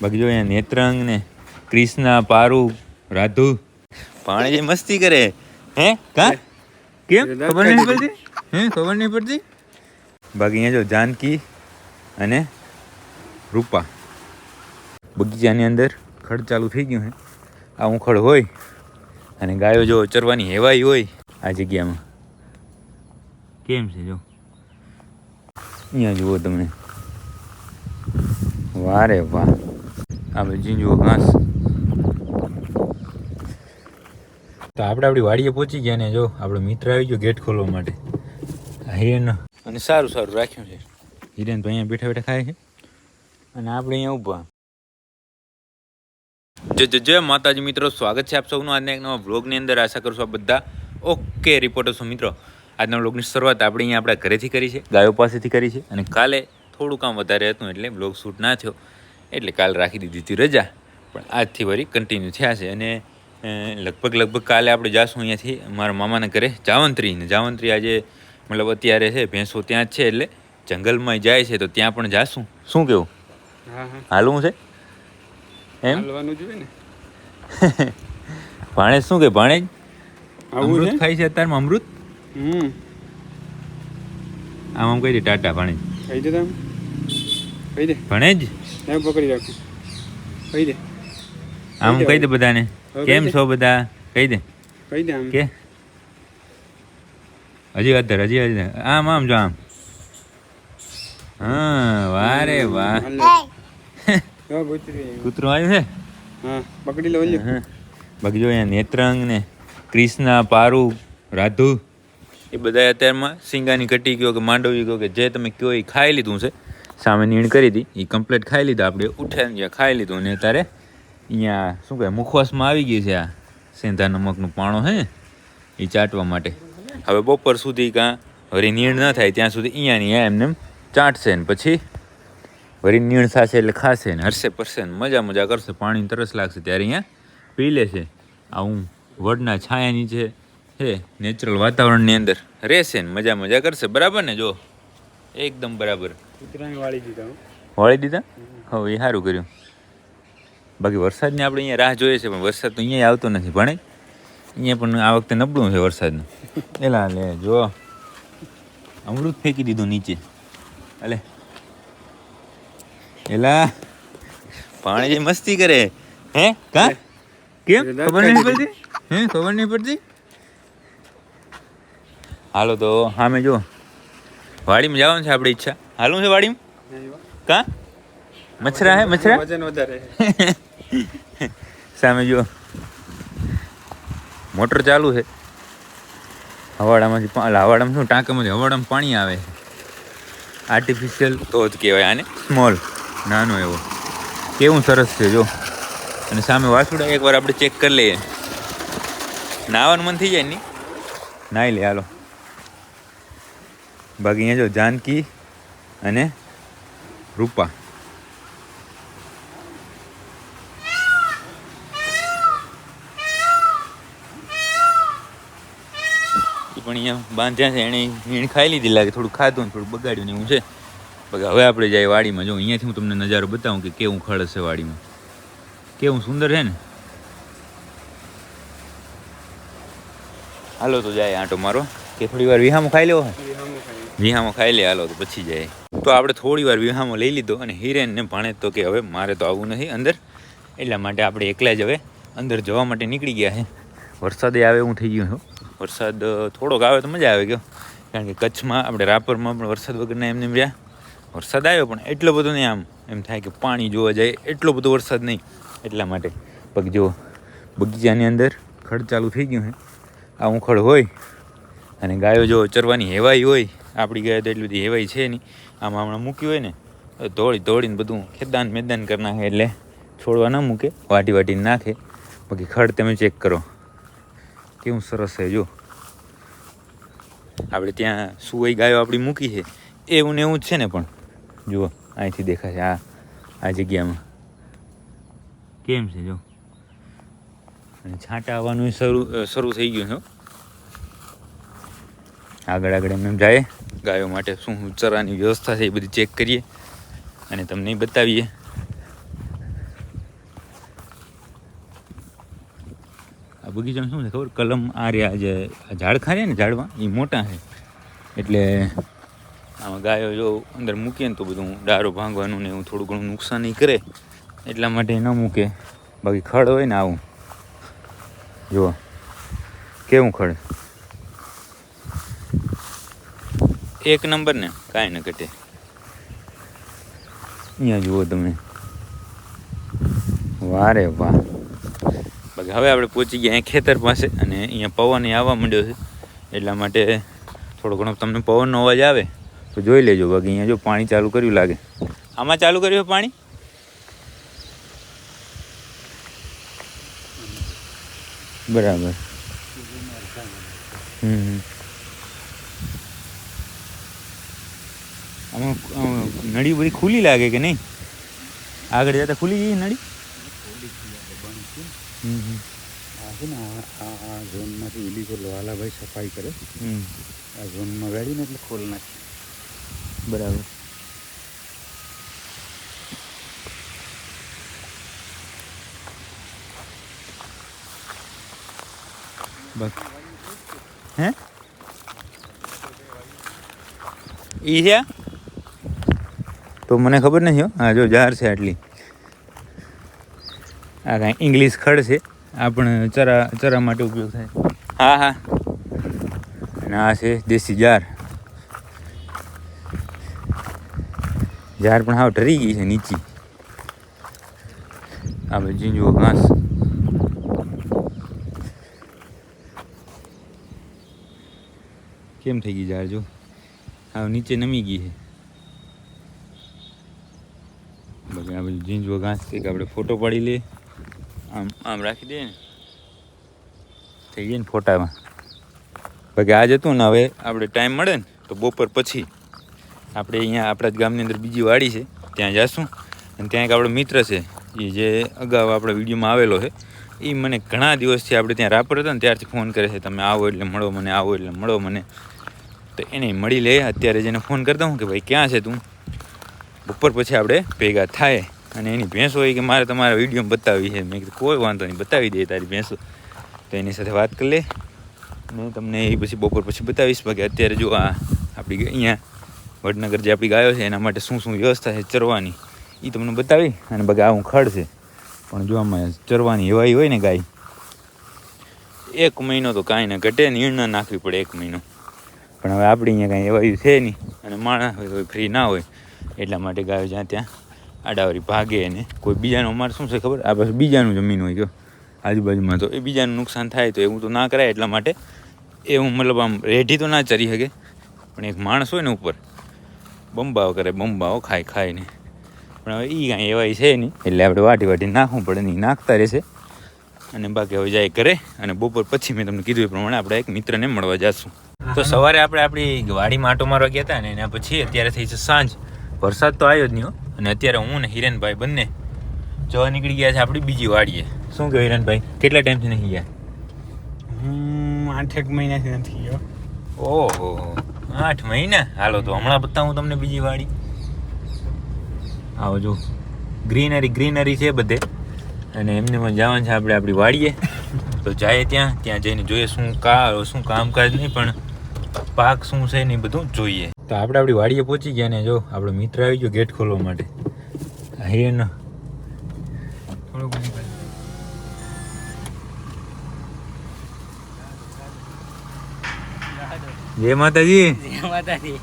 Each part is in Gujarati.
બાકી જો અહીંયા નેત્રંગ ને ક્રિષ્ના પારુ રાધુ. પાણી જે મસ્તી કરે. હે? કા? કેમ? ખબર નહીં પડતી? હે? ખબર નહીં પડતી? બાકી અહીંયા જો જાનકી અને રૂપા. બગીચાની અંદર ખડ ચાલુ થઈ ગયું હે. આ ઉખડ હોય અને ગાયો જો ચરવાની હેવાઈ હોય આ જગ્યામાં. કેમ છે જો? અહીંયા જુઓ તમે વારે વાહ. આ જીંજુઓ ઘાસ. તો આપણે આપણી વાડીએ પહોંચી ગયા ને જો આપણો મિત્ર આવી ગયો ગેટ ખોલવા માટે. હિરેન. અને સારું સારું રાખ્યું છે. હિરેન તો અહીંયા બેઠા બેઠા ખાય છે. અને આપણે અહીંયા ઊભા. જય જય જય માતાજી મિત્રો સ્વાગત છે આપ સૌનું. આજના એક નવા વ્લોગની અંદર આશા કરશો આપ બધા ઓકે રિપોર્ટર છો મિત્રો. આજના વ્લોગની શરૂઆત આપણે અહીંયા આપણા ઘરેથી કરી છે ગાયો પાસેથી કરી છે. અને કાલે થોડું કામ વધારે હતું એટલે બ્લોગ શૂટ ના થયો. એટલે કાલે રાખી દીધી હતી રજા. પણ આજથી વળી કન્ટિન્યુ થયા છે. અને લગભગ લગભગ કાલે આપણે જાશું અહીંયાથી મારા મામાના ઘરે જાવંત્રી ને. જાવંત્રી આજે મતલબ અત્યારે છે ભેંસો ત્યાં જ છે એટલે જંગલમાં જાય છે તો ત્યાં પણ જાશું. શું કેવું? હાલવું છે? એમ? જોઈએ ને. ભાણેજ શું કે ભાણેજ અમૃત ખાય છે અત્યારમાં અમૃત? આમ આમ કહી દે ટાટા ભાણેજ ખાઈ તમે કહી દે. ભણેજ એમ પકડી રાખો કહી દે. આમ કહી દે કહી દે બધાને. હવે કેમ કહી દે. છો બધા? કહી દે. કહી દે આમ. કે? હજી અત્યારે હજી હજી આમ આમ જો આમ. હા વાહ રે વાહ. હાલ લે. જો ગોતરી આવ્યું. કૂતરું આવ્યું છે? હા પકડી લો ઓલ્યો હં. બાકી જો અહીંયા નેત્રંગ ને ક્રિષ્ના પારુ રાધુ એ બધા અત્યારમાં સિંગાની કટી ગયો કે માંડવી ગયો કે જે તમે કયો એ ખાઈ લીધું છે. સામે નીણ કરી હતી એ કમ્પ્લીટ ખાઈ લીધા આપણે. ઉઠાઈને ગયા ખાઈ લીધું ને અત્યારે અહીંયા શું કહે મુખવાસમાં આવી ગઈ છે આ સેંધા નમકનું પાણો હે એ ચાટવા માટે. હવે બપોર સુધી કાં વળી નીણ ન થાય, ત્યાં સુધી અહીંયાની અહીંયા એમને એમ ચાટશે ને પછી વળી નીણ થશે એટલે ખાશે ને હરશે પરશે ને, મજા મજા કરશે પાણી તરસ લાગશે ત્યારે અહીંયા પી લેશે આવું વડના છાયા નીચે હે નેચરલ વાતાવરણની અંદર રહેશે ને, મજા મજા કરશે. બરાબર ને, જો? એકદમ બરાબર. વાળી દીધા હો. વાળી દીધા? હવે એ સારું કર્યું. બાકી વરસાદની આપણે અહીંયા રાહ જોઈએ છે પણ વરસાદ તો અહીંયા આવતો નથી ભણે. અહીંયા પણ આ વખતે નબળું છે વરસાદનું. એલા લે જો. અમૃત ફેંકી દીધું નીચે. અલે. એલા પાણી જે મસ્તી કરે. હે? કા? કેમ? ખબર નહીં પડતી? હે ખબર નહીં પડતી? હાલો તો સામે જો. વાડીમાં જવાનું છે આપણી ઈચ્છા. હાલું છે વાડીમાં? કા? મચ્છરા હે મચ્છરા? વજન વધારે સામે જો મોટર ચાલુ છે. હવાડામાંથી હવાડામાં શું ટાંકામાંથી હવાડામાં પાણી આવે આર્ટિફિશિયલ તો જ કહેવાય આને. સ્મોલ નાનો એવો. કેવું સરસ છે જો. અને સામે વાસુડા એકવાર આપણે ચેક કરી લઈએ. નાવાનું મન થઈ જાય ને નાહી? લે હાલો. બાકી અહીંયા જો જાનકી અને રૂપા. પણ અહીંયા બાંધ્યા છે. એણે મીણ ખાઈ લીધી, લાગે થોડું ખાધું થોડું બગાડ્યું ને એવું છે. બાકી હવે આપણે જાય વાડીમાં. જો, અહીંયાથી હું તમને નજારો બતાવું કે કેવું ખડ છે વાડીમાં. કેવું સુંદર છે ને? હાલો, તો જાય આંટો મારો કે થોડી વાર વિહામો ખાઈ લેવો. ખાઈ. વિહામો ખાઈ લે, હાલો તો પછી જાય. તો આપણે થોડી વાર વિહામો લઈ લીધો અને હિરેનને ભાણે તો કે હવે મારે તો આવવું નથી અંદર. એટલા માટે આપણે એકલા જ હવે અંદર જવા માટે નીકળી ગયા છે. વરસાદે આવે એવું થઈ ગયું વરસાદ થોડોક આવે તો મજા આવે ગયો. કારણ કે કચ્છમાં આપણે રાપરમાં પણ વરસાદ વગરના એમને એમ રહ્યા. વરસાદ આવ્યો પણ એટલો બધો નહીં આમ. એમ થાય કે પાણી જોવા જાય એટલો બધો વરસાદ નહીં. એટલા માટે. પગ જો બગીચાની અંદર ખડ ચાલુ થઈ ગયું છે. આ ઉખડ હોય અને ગાયો જો ચરવાની હેવાઈ હોય આપણી ગાય તો એટલી બધી હેવાય છે નહીં. આમાં હમણાં મૂક્યું હોય ને દોડી દોડીને બધું ખેદાન મેદાન કરી નાખે એટલે છોડવા ના મૂકે. વાટી વાટીને નાખે. બાકી ખડ તમે ચેક કરો. કેવું સરસ છે જો આપણે ત્યાં સુવાઈ ગાયો આપણી મૂકી છે. એવું ને એવું જ છે ને પણ. જુઓ, અહીંથી દેખાશે આ આ જગ્યામાં. કેમ છે જો અને છાંટા આવવાનું શરૂ શરૂ થઈ ગયું છે આગળ આગળ એમ એમ જાય. ગાયો માટે શું ચરાની વ્યવસ્થા છે એ બધી ચેક કરીએ અને તમને બતાવીએ. આ બગીચામાં શું છે ખબર? કલમ આ રહ્યા જે ઝાડખા છે ને ઝાડમાં એ મોટા છે. એટલે આમાં ગાયો જો અંદર મૂકીએ ને તો બધું ડારો ભાંગવાનું ને એવું થોડું ઘણું નુકસાન નહીં કરે. એટલા માટે ન મૂકે. બાકી ખડ હોય ને આવું. જુઓ. કેવું ખડ? એક નંબર ને? કાંઈ ન ઘટે. અહીંયા જુઓ તમે. વારે વાહ. બાકી હવે આપણે પહોંચી ગયા ખેતર પાસે અને અહીંયા પવન આવવા માંડ્યો છે. એટલા માટે થોડો ઘણો તમને પવનનો અવાજ આવે તો જોઈ લેજો. બાકી અહીંયા જો પાણી ચાલુ કર્યું લાગે. આમાં ચાલુ કર્યું પાણી? બરાબર હમ હમ. આમાં આમાં નળી બધી ખુલ્લી લાગે કે નહીં? આગળ જતા ખુલ્લી ગઈ નળી? હમ હમ. આ છે ને આ આ આ ઝોનમાંથી ઈલી પર વાલાભાઈ સફાઈ કરે હમ. આ ઝોનમાં ગાડીને એટલે ખોલ નાખે. બરાબર. બસ. હે? ઈ છે? તો મને ખબર નથી હો. જો જાર છે આટલી. આ કાંઈ ઇંગ્લિશ ખડ છે. આ પણ ચરા ચરા માટે ઉપયોગ થાય. હા હા. અને આ છે દેશી જાર. જાર પણ હાવ ઠરી ગઈ છે નીચી. આ બધું જીંજુઓ ઘાસ. કેમ થઈ ગઈ જાર જો? હાવ નીચે નમી ગઈ છે. આ ઘાસ કંઈક આપણે ફોટો પાડી લઈએ. આમ આમ રાખી દઈએ ને. થઈ ગઈ ને ફોટામાં. બાકી આજ હતું ને, હવે આપણે ટાઈમ મળે ને, તો બપોર પછી આપણે અહીંયા આપણા જ ગામની અંદર બીજી વાડી છે, ત્યાં જઈશું અને ત્યાં એક આપણો મિત્ર છે એ જે અગાઉ આપણા વિડીયોમાં આવેલો છે એ મને ઘણા દિવસથી આપણે ત્યાં રાપર હતા ને, ત્યારથી ફોન કરે છે, તમે આવો એટલે મળો મને, આવો એટલે મળો મને. તો એને મળી લે, અત્યારે જેને ફોન કરતા હું કે, ભાઈ, ક્યાં છે તું? બપોર પછી આપણે ભેગા થાય. અને એની ભેંસ હોય કે મારે તમારા વિડીયોમાં બતાવી છે. મેં કીધું, કોઈ વાંધો નહીં, બતાવી દે તારી ભેંસો. તો એની સાથે વાત કરી લે. અને તમને એ પછી બપોર પછી બતાવીશ. બાકી અત્યારે જો આ આપણી અહીંયા વડનગર જે આપણી ગાયો છે, એના માટે શું શું વ્યવસ્થા છે ચરવાની એ તમને બતાવી. અને બાકી આવું ખડ છે. પણ જો આમાં ચરવાની એવાય હોય ને ગાય, એક મહિનો તો કાંઈ ના ઘટે ને ઈણ નાખવી પડે એક મહિનો. પણ હવે આપણી અહીંયા કાંઈ એવાયું છે નહીં. અને માણસ હોય ફ્રી ના હોય. એટલા માટે ગાયો જ્યાં ત્યાં આડાવરી ભાગે ને. કોઈ બીજાનું, અમારે શું છે ખબર? આ પાછું બીજાનું જમીન હોય ગયો, આજુબાજુમાં. તો એ બીજાનું નુકસાન થાય તો એવું તો ના કરાય એટલા માટે એ હું મતલબ આમ રેઢી તો ના ચરી શકે. પણ એક માણસ હોય ને ઉપર બંબાવ કરે બંબાવ ખાય ખાય ને. પણ હવે એ કાંઈ એવાય છે નહીં. એટલે આપણે વાટી વાટી નાખવું પડે નહીં નાખતા રહેશે અને બાકી હવે જાય કરે અને બપોર પછી મેં તમને કીધું એ પ્રમાણે આપણે એક મિત્રને મળવા જશું. તો સવારે આપણે આપણી વાડીમાં આટો મારવા ગયા હતા ને એના પછી અત્યારે થઈ છે સાંજ. વરસાદ તો આવ્યો જ નહીં હો. અને અત્યારે હું ને હિરેનભાઈ બંને જવા નીકળી ગયા છે આપણી બીજી વાડીએ. શું કહ્યું હિરેનભાઈ? કેટલા ટાઈમથી નહીં ગયા? આઠ આઠેક મહિનાથી નથી ગયો. ઓહો આઠ મહિના? હાલો તો હમણાં બતાવું તમને બીજી વાડી. આવો જો ગ્રીનરી ગ્રીનરી છે બધે. અને એમને પણ જવાનું છે આપણે આપણી વાડીએ. તો જાય ત્યાં ત્યાં જઈને જોઈએ શું કા શું કામકાજ નહીં પણ પાક શું છે ને બધું જોઈએ. તો આપણે આપણી વાડીએ પહોંચી ગયા ને જો, આપણો મિત્ર આવી ગયો ગેટ ખોલવા માટે. થોડુંક જય જય માતાજી.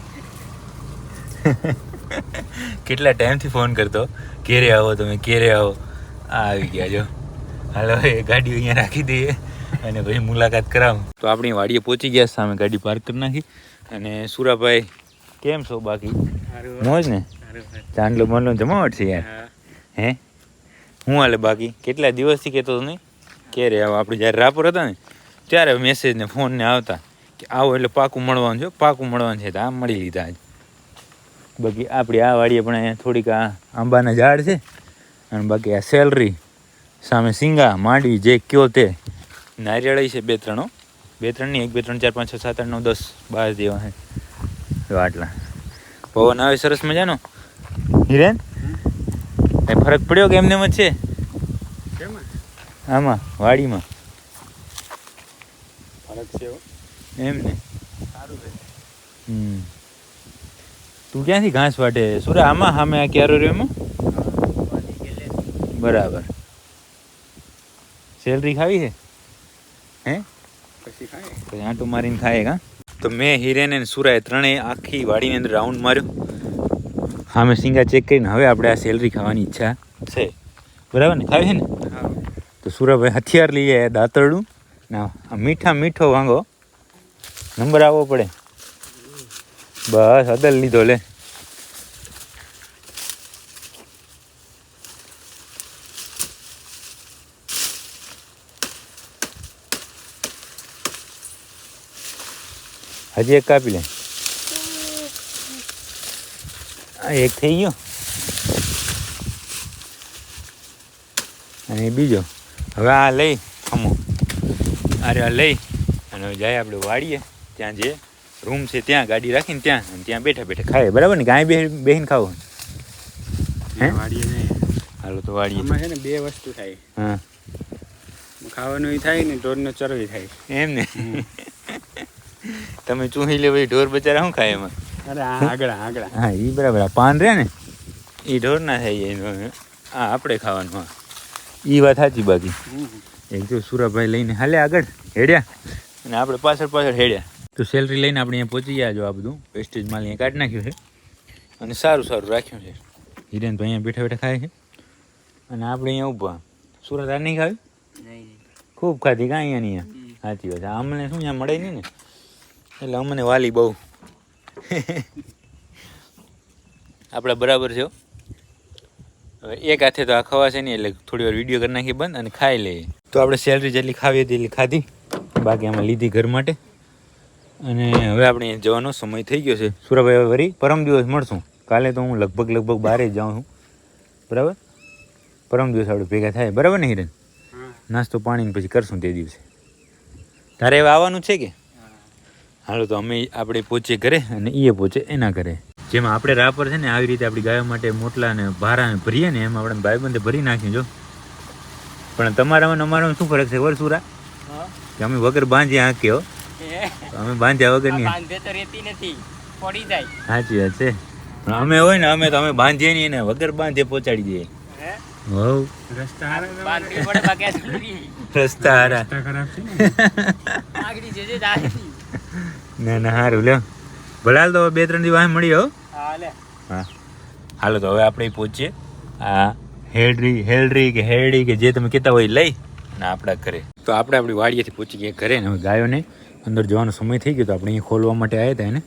કેટલા ટાઈમથી ફોન કરતો? ક્યારે આવો તમે ક્યારે આવો. આ આવી ગયા જો. હાલો, એ ગાડી અહીંયા રાખી દઈએ અને પછી મુલાકાત કરાવું. તો આપણી વાડીએ પહોંચી ગયા, સામે ગાડી પાર્ક કરી નાખી. અને સુરાભાઈ કેમ છો બાકી? મોજ ને. ચાંદલો બાંડલો જમાવટ છે યાર. હે. હું? હાલે બાકી? કેટલા દિવસથી કહેતો હતો નહીં? ક્યારે આવો? આપણે જ્યારે રાપર હતા ને ત્યારે મેસેજ ને ફોન ને આવતા કે આવો એટલે પાકું મળવાનું છે પાકું મળવાનું છે તો આમ મળી લીધા આજ. બાકી આપણી આ વાડીએ પણ અહીંયા થોડીક આ આંબાના ઝાડ છે અને બાકી આ સેલરી સામે સિંગા માંડવી જે કયો તે. નારિયેળી છે બે ત્રણ બે ત્રણની એક બે ત્રણ ચાર પાંચ છ સાત આઠ નવ દસ બાર જેવા છે. જો આટલા પવન આવે સરસ મજાનો? હિરેન? એ ફરક પડ્યો કે એમને છે? આમાં વાડીમાં. ફરક છે એવો. એમ ને? સારું છે. હમ. તું ક્યાંથી ઘાસ વાટે? સુરા આમાં સામે આ ક્યારો રહ્યો એમાં? બરાબર. સેલરી ખાવી છે? હે? પછી ખાય પછી આંટો મારીને ખાય કા? તો મેં હિરેન અને સુરાએ ત્રણેય આખી વાડીની અંદર રાઉન્ડ માર્યો. મેં સિંગા ચેક કરીને હવે આપણે આ સેલરી ખાવાની ઈચ્છા છે. બરાબર ને? ખાવી છે ને? હા. તો સુરાભાઈ હથિયાર લઈએ દાંતરડું. ના આ મીઠા મીઠો વાંગો. નંબર આવવો પડે. બસ અદલ લીધો લે. હજી એક કાપી લે. આ એક થઈ ગયો. અને બીજો. હવે આ લઈ અમો અરે આ લઈ. અને જાય આપણે વાડીએ. ત્યાં જે રૂમ છે ત્યાં ગાડી રાખીને ત્યાં. અને ત્યાં બેઠા બેઠા ખાય બરાબર ને? ગાય બેહીને ખાવું? હે? વાડીએ હાલો તો વાડીએ. છે ને બે વસ્તુ થાય. હા. ખાવાનું થાય ને ઢોરનો ચરવી થાય. એમ ને? તમે ચૂહી લે ભાઈ ઢોર બચારા શું ખાય એમાં? અરે આગળ આગળ. હા એ બરાબર. પાન રહે ને? એ ઢોર ના થાય એનો આ આપણે ખાવાનું હા. એ વાત સાચી બાકી. એક જો સુરાભાઈ લઈને હાલે આગળ હેડ્યા. અને આપણે પાછળ પાછળ હેડ્યા. તો સેલરી લઈને આપણે અહીંયા પહોંચી ગયા જો આ બધું. વેસ્ટેજ માલ અહીંયા કાઢી નાખ્યું છે. અને સારું સારું રાખ્યું છે. હિરેન તો અહીંયા બેઠા બેઠા ખાય છે. અને આપણે અહીંયા ઊભા. સુરત આ નહીં ખાવી? ખૂબ ખાધી કાંઈ અહીંયા સાચી વાત અમને શું અહીંયા મળે નહીં ને? એટલે અમને વાલી બહુ. આપણે બરાબર છે હવે એક હાથે તો આ ખવાશે નહીં એટલે થોડી વાર વીડિયો કરી નાખી બંધ અને ખાઈ લઈએ. તો આપણે સેલરી જેટલી ખાવી હતી એટલી ખાધી. બાકી આમાં લીધી ઘર માટે. અને હવે આપણે જવાનો સમય થઈ ગયો છે. સુરભાઈ હવે વળી પરમ દિવસ મળશું. કાલે તો હું લગભગ લગભગ બહાર જ જાઉં છું. બરાબર? પરમ દિવસ આપણે ભેગા થાય. બરાબર ને હિરન? નાસ્તો પાણી પછી કરશું તે દિવસે. તારે હવે આવવાનું છે કે? હાલો તો અમે આપણે પહોંચીએ ઘરે અને એ પહોંચે એના ઘરે. જેમાં આપણે રાપર છે ને આવી રીતે આપણી ગાયો માટે મોટલા ને ભારા ને ભરીએ ને એમ આપણે ભાઈબંધે ભરી નાખ્યું જો. પણ તમારામાં અમારામાં શું ફરક છે વરસુરા કે અમે વગર બાંધ્યા હાંકીએ હો. તો અમે બાંધ્યા વગર નહીં. બાંધે તો રહેતી નથી પડી જાય. સાચી વાત છે. પણ અમે હોય ને અમે તો અમે બાંધીએ નહીં ને વગર બાંધીએ પહોંચાડી દઈએ. રસ્તા હારા ને ના સારું લ્યો. ભલે હાલ તો બે ત્રણ દિવસ મળી હો. હા હા. હાલો તો હવે આપણે પહોંચીએ આ હેડરી હેલરી કે હેરડી કે જે તમે કહેતા હોય લઈ અને આપણા ઘરે. તો આપણે આપણી વાડીએથી પહોંચી ગયા ઘરે ને હવે ગાયોને અંદર જવાનો સમય થઈ ગયો તો આપણે અહીંયા ખોલવા માટે આવ્યા હતા એને.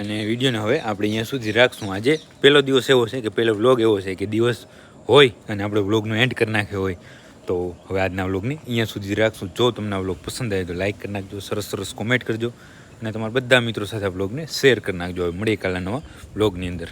અને વિડીયોને હવે આપણે અહીંયા સુધી રાખશું. આજે પહેલો દિવસ એવો છે કે પહેલો વ્લોગ એવો છે કે દિવસ હોય અને આપણે વ્લોગનો એન્ડ કરી નાખ્યો હોય. તો હવે આજના વ્લોગને અહીંયા સુધી રાખશું. જો તમને આ વ્લોગ પસંદ આવે તો લાઇક કરી નાખજો સરસ સરસ કોમેન્ટ કરજો. અને તમારા બધા મિત્રો સાથે આ બ્લોગને શેર કરી નાખજો. હવે મળીએ કાલના નવા બ્લોગની અંદર.